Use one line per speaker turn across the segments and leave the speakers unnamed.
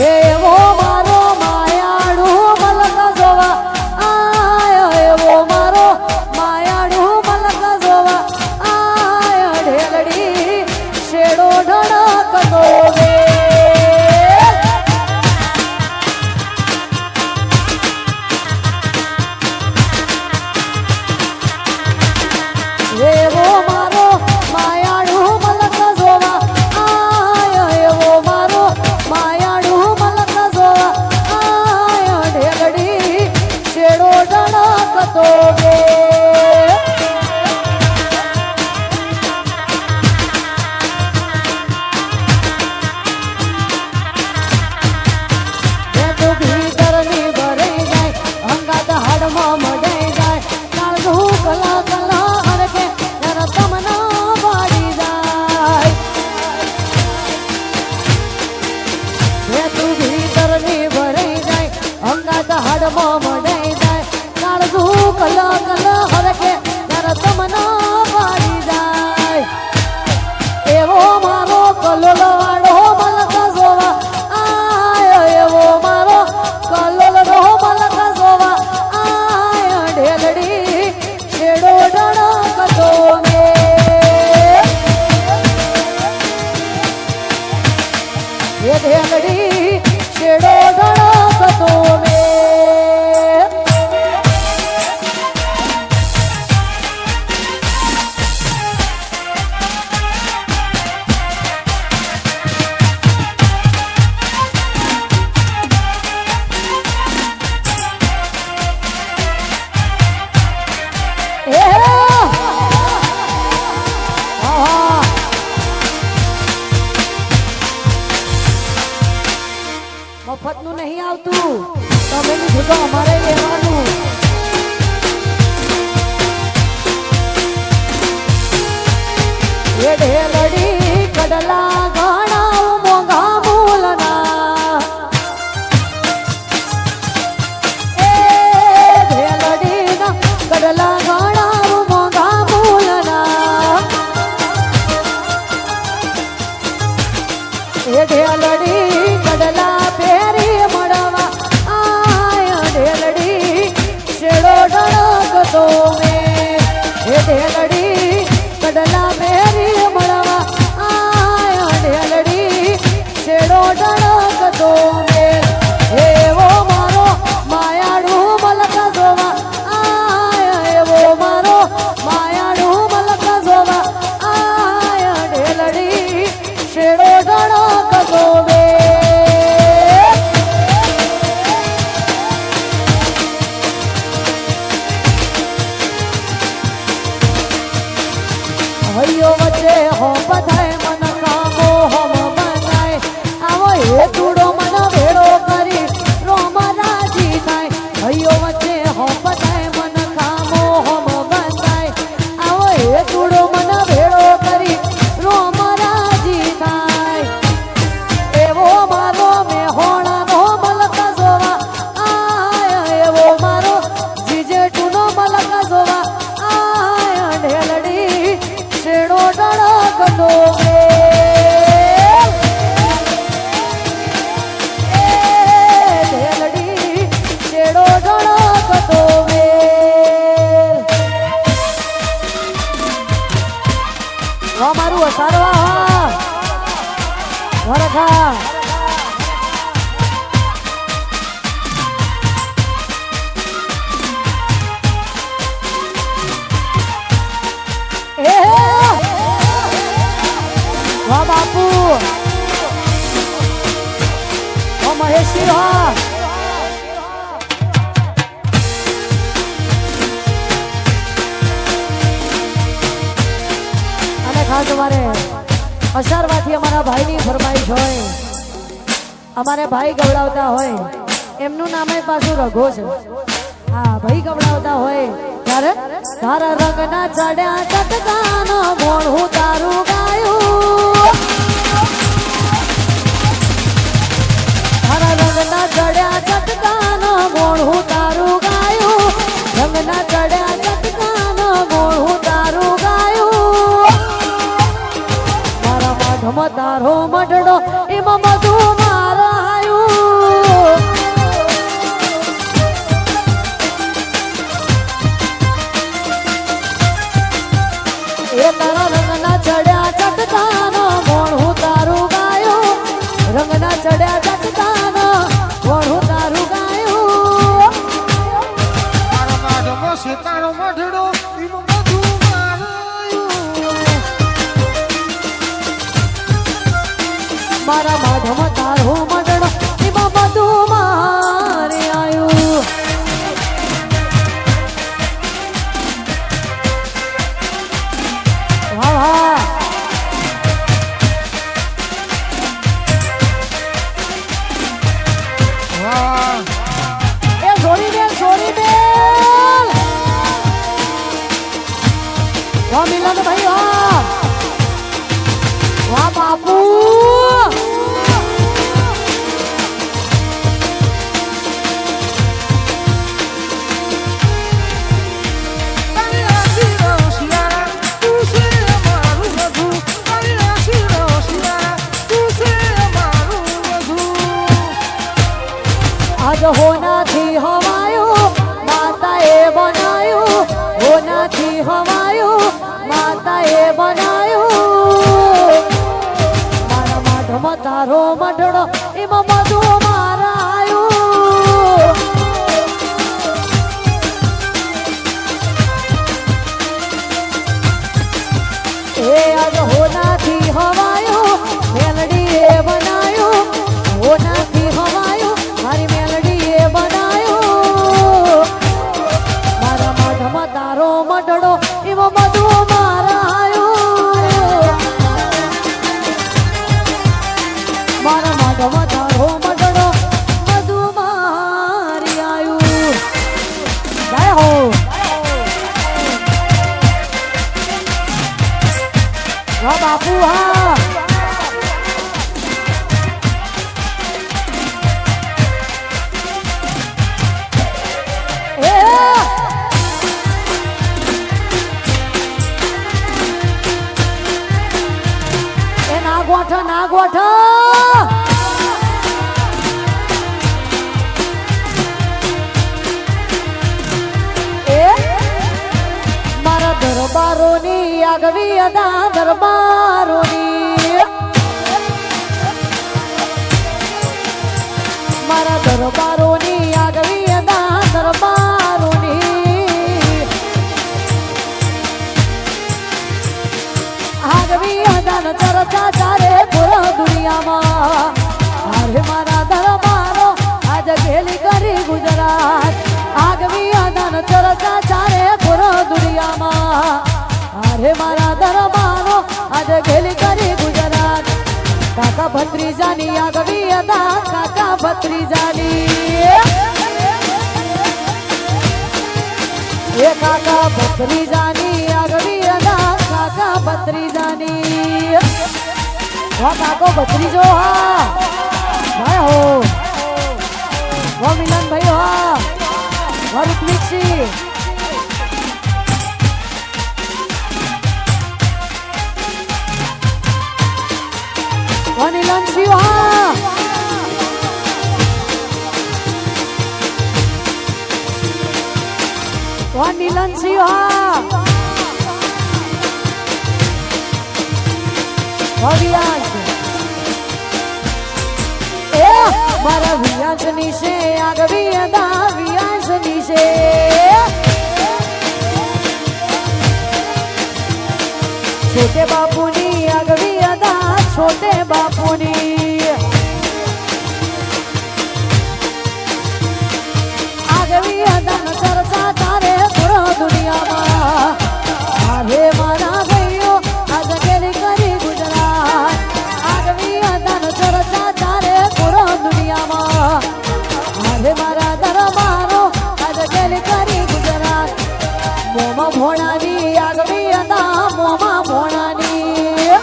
yeah. હડમો મડાઈ જાય. કાળજુ કલ કલ હરકે ભાઈઓ વચ્ચે હો બધાય મન કામો હમ બનાય આવો એક અને ખાસ અમારે અસારવાથી અમારા ભાઈની ફરમાઈશ હોય, અમારે ભાઈ ગવડાવતા હોય, એમનું નામે પાછું રઘો છે. હા, ભાઈ ગવડાવતા હોય, ત્યારે તારા રંગના ચડ્યા ચટકાનો હું તારું ગાયું. રંગના ચડ્યા ચટકાનો ગોળ હું તારું ગાયું. રંગના ચડ્યા ચટકાનો ગોળ હું તારું ગાયું. મારા માઢમાં તારો મઢડો એમાં બધું ભાઈ વાહ વાહ બાપુ. મઢડો અદા દરબારો મારા દરબારોની આગવી અદા દરબારો આગવી અદાન ચર્ચા ચારે પૂરા દુનિયામાં. અરે મારા દરબારો આજ ઘેલી કરી ગુજરાત. આગવી અદાન ચર્ચા કાકા ભત્રીજાની આગવી હતા. કાકા ભત્રીજાની. એ કાકા ભત્રીજાની આગવી હતા. કાકા ભત્રીજાની. હા, કાકો ભત્રીજો, હા. ભાઈ હો. મિલન ભાઈ, હા. ભોણાની આગવી હતા મોમાં ભોણાની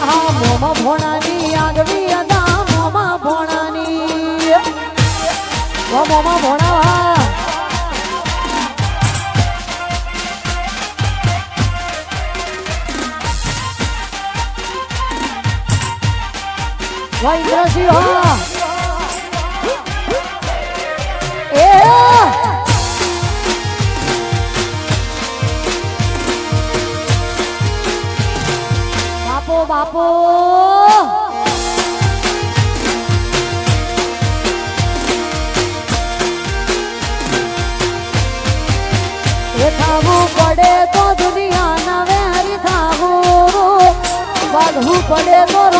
હા, મોમાં ભોણાની આગવી હતા મોમાં ભોણાની મોમાં ભોણાવા વૈદ્રસિંહ બાપો. એ થાવું પડે તો દુનિયાના વેરી થાવું. વાગવું પડે તો